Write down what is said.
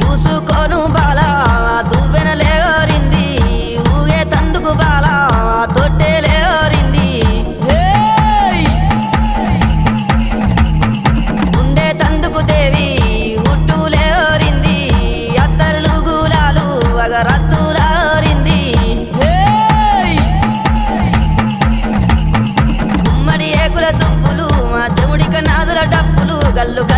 చూసుకోను బాల దువ్వెన లేవరింది ఊగే తందుకు బాల తొట్టె లేవరింది ఉండే తందుకు ఉట్టు లేవరింది అత్తరులు గులాలు అగరత్తు లారింది ఉమ్మడి ఏకుల దుప్పులు మా చెవుడిక నాదుల 갈로 가.